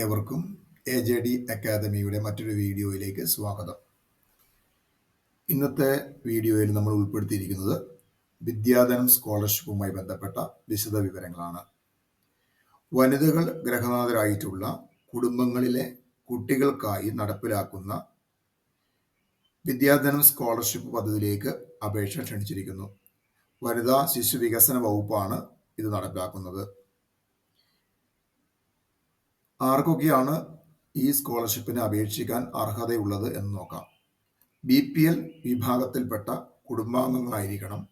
ഏവർക്കും A J D അക്കാദമിയുടെ മറ്റൊരു വീഡിയോയിലേക്ക് സ്വാഗതം. ഇന്നത്തെ വീഡിയോയിൽ നമ്മൾ ഉൾപ്പെടുത്തിയിരിക്കുന്നത് വിദ്യാധനം സ്കോളർഷിപ്പുമായി ബന്ധപ്പെട്ട വിശദ വിവരങ്ങളാണ്. വനിതകൾ ഗ്രഹനാഥരായിട്ടുള്ള കുടുംബങ്ങളിലെ കുട്ടികൾക്കായി നടപ്പിലാക്കുന്ന വിദ്യാധനം സ്കോളർഷിപ്പ് പദ്ധതിയിലേക്ക് അപേക്ഷ ക്ഷണിച്ചിരിക്കുന്നു. വനിതാ ശിശു വികസന വകുപ്പാണ് ഇത് നടപ്പിലാക്കുന്നത്. ആർക്കൊക്കെയാണ് ഈ സ്കോളർഷിപ്പിന് അപേക്ഷിക്കാൻ അർഹതയുള്ളത് എന്ന് നോക്കാം. ബി പി എൽ വിഭാഗത്തിൽപ്പെട്ട കുടുംബാംഗങ്ങളായിരിക്കണം.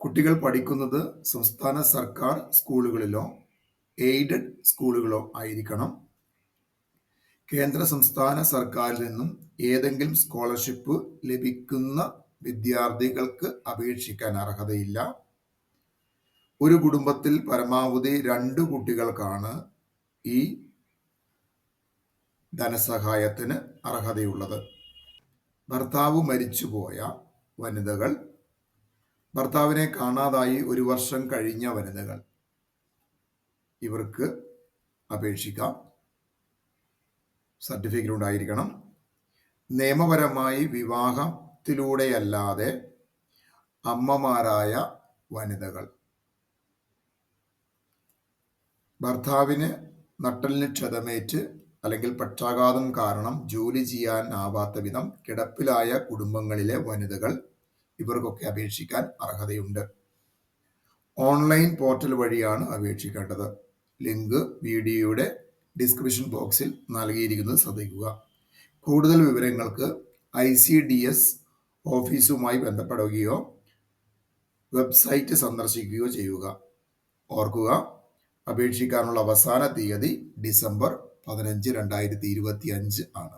കുട്ടികൾ പഠിക്കുന്നത് സംസ്ഥാന സർക്കാർ സ്കൂളുകളിലോ എയ്ഡഡ് സ്കൂളുകളോ ആയിരിക്കണം. കേന്ദ്ര സംസ്ഥാന സർക്കാരിൽ നിന്നും ഏതെങ്കിലും സ്കോളർഷിപ്പ് ലഭിക്കുന്ന വിദ്യാർത്ഥികൾക്ക് അപേക്ഷിക്കാൻ അർഹതയില്ല. ഒരു കുടുംബത്തിൽ പരമാവധി രണ്ട് കുട്ടികൾക്കാണ് ഈ ധനസഹായത്തിന് അർഹതയുള്ളത്. ഭർത്താവ് മരിച്ചുപോയ വനിതകൾ. ഭർത്താവിനെ കാണാതായി ഒരു വർഷം കഴിഞ്ഞ വനിതകൾ. ഇവർക്ക് അപേക്ഷിക്കാം. സർട്ടിഫിക്കറ്റ് ഉണ്ടായിരിക്കണം. നിയമപരമായി വിവാഹത്തിലൂടെയല്ലാതെ അമ്മമാരായ വനിതകൾ. ഭർത്താവിന് നട്ടലിന് ക്ഷതമേറ്റ് അല്ലെങ്കിൽ പക്ഷാഘാതം കാരണം ജോലി ചെയ്യാനാവാത്ത വിധം കിടപ്പിലായ കുടുംബങ്ങളിലെ വനിതകൾ ഇവർക്കൊക്കെ അപേക്ഷിക്കാൻ അർഹതയുണ്ട്. ഓൺലൈൻ പോർട്ടൽ വഴിയാണ് അപേക്ഷിക്കേണ്ടത്. ലിങ്ക് വീഡിയോയുടെ ഡിസ്ക്രിപ്ഷൻ ബോക്സിൽ നൽകിയിരിക്കുന്നത് ശ്രദ്ധിക്കുക. കൂടുതൽ വിവരങ്ങൾക്ക് ഐ സി ഡി എസ് ഓഫീസുമായി ബന്ധപ്പെടുകയോ വെബ്സൈറ്റ് സന്ദർശിക്കുകയോ ചെയ്യുക. ഓർക്കുക അപേക്ഷിക്കാനുള്ള അവസാന തീയതി ഡിസംബർ പതിനഞ്ച് രണ്ടായിരത്തി ഇരുപത്തി അഞ്ച് ആണ്.